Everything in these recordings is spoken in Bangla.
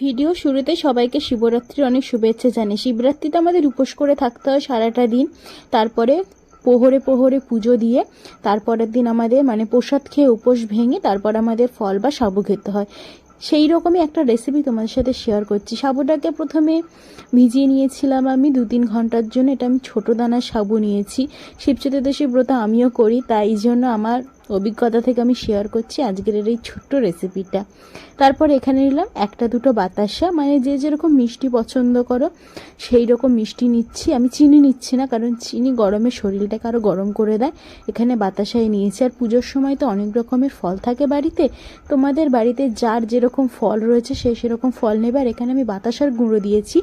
ভিডিও শুরুতে সবাইকে শিবরাত্রির অনেক শুভেচ্ছা জানাই শিবরাত্রিতে আমাদের উপোস করে থাকতে হয় সারাটা দিন। তারপরে পোহরে পোহরে পুজো দিয়ে, তারপরের দিন আমাদের মানে প্রসাদ খেয়ে উপোস ভেঙে তারপর আমাদের ফল বা সাবু খেতে হয়। সেই রকমই একটা রেসিপি তোমাদের সাথে শেয়ার করছি। সাবুটাকে প্রথমে ভিজিয়ে নিয়েছিলাম আমি দু তিন ঘণ্টার জন্য। এটা আমি ছোটো দানার সাবু নিয়েছি। শিব চতুর্দশী ব্রত আমিও করি, তাই জন্য আমার অভিজ্ঞতা থেকে আমি শেয়ার করছি আজকের এই ছোট্ট রেসিপিটা তারপর এখানে নিলাম একটা দুটো বাতাসা মানে যে যেরকম মিষ্টি পছন্দ করো, সেই রকম মিষ্টি নিচ্ছি। আমি চিনি নিচ্ছি না, কারণ চিনি গরমে শরীরটাকে আরও গরম করে দেয়। এখানে বাতাসাই নিয়েছি। আর পুজোর সময় তো অনেক রকমের ফল থাকে বাড়িতে। তোমাদের বাড়িতে যার যেরকম ফল রয়েছে, সে সেরকম ফল নেবে। আর এখানে আমি বাতাসার গুঁড়ো দিয়েছি।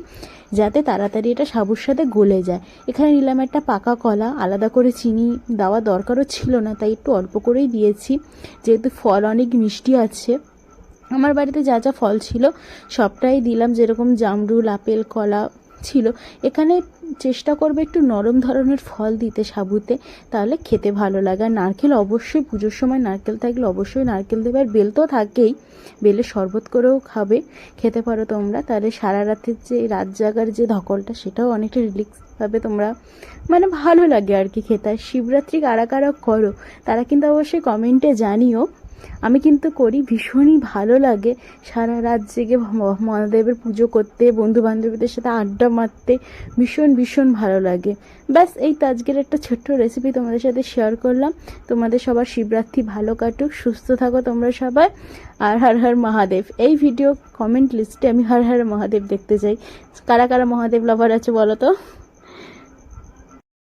যাতে তাড়াতাড়ি এটা সাবুর সাথে গলে যায়। এখানে নিলাম একটা পাকা কলা, আলাদা করে চিনি দেওয়া দরকারও ছিল না, তাই একটু অল্প করেই দিয়েছি। যেহেতু ফল অনেক মিষ্টি আছে, আমার বাড়িতে যা যা ফল ছিল সবটাই দিলাম, যেরকম জামরুল, আপেল, কলা ছিল। এখানে চেষ্টা করবে একটু নরম ধরনের ফল দিতে সাবুতে, তাহলে খেতে ভালো লাগে। আর নারকেল অবশ্যই, পুজোর সময় নারকেল থাকলে অবশ্যই নারকেল দেবে। আর বেল তো থাকেই বেলের শরবত করেও খাবে। খেতে পারো তোমরা। তাহলে সারা রাতের যে রাত জাগার যে ধকলটা, সেটাও অনেকটা রিলিক্স পাবে তোমরা মানে ভালো লাগে আর কি খেতে। আর শিবরাত্রি কারা কারা করো, তারা কিন্তু অবশ্যই কমেন্টে জানিও। আমি কিন্তু করি, ভীষণই ভালো লাগে। সারা রাত জেগে মহাদেবের পুজো করতে বন্ধু বান্ধবীদের সাথে আড্ডা মারতে, ভীষণ ভীষণ ভালো লাগে। ব্যাস, এই তো আজকের একটা ছোট্ট রেসিপি তোমাদের সাথে শেয়ার করলাম। তোমাদের সবার শিবরাত্রি ভালো কাটুক, সুস্থ থাকো তোমরা সবাই। আর হর হর মহাদেব, এই ভিডিও কমেন্ট লিস্টে আমি হর হর মহাদেব দেখতে চাই। কারা কারা মহাদেব লাভার আছে বলো তো?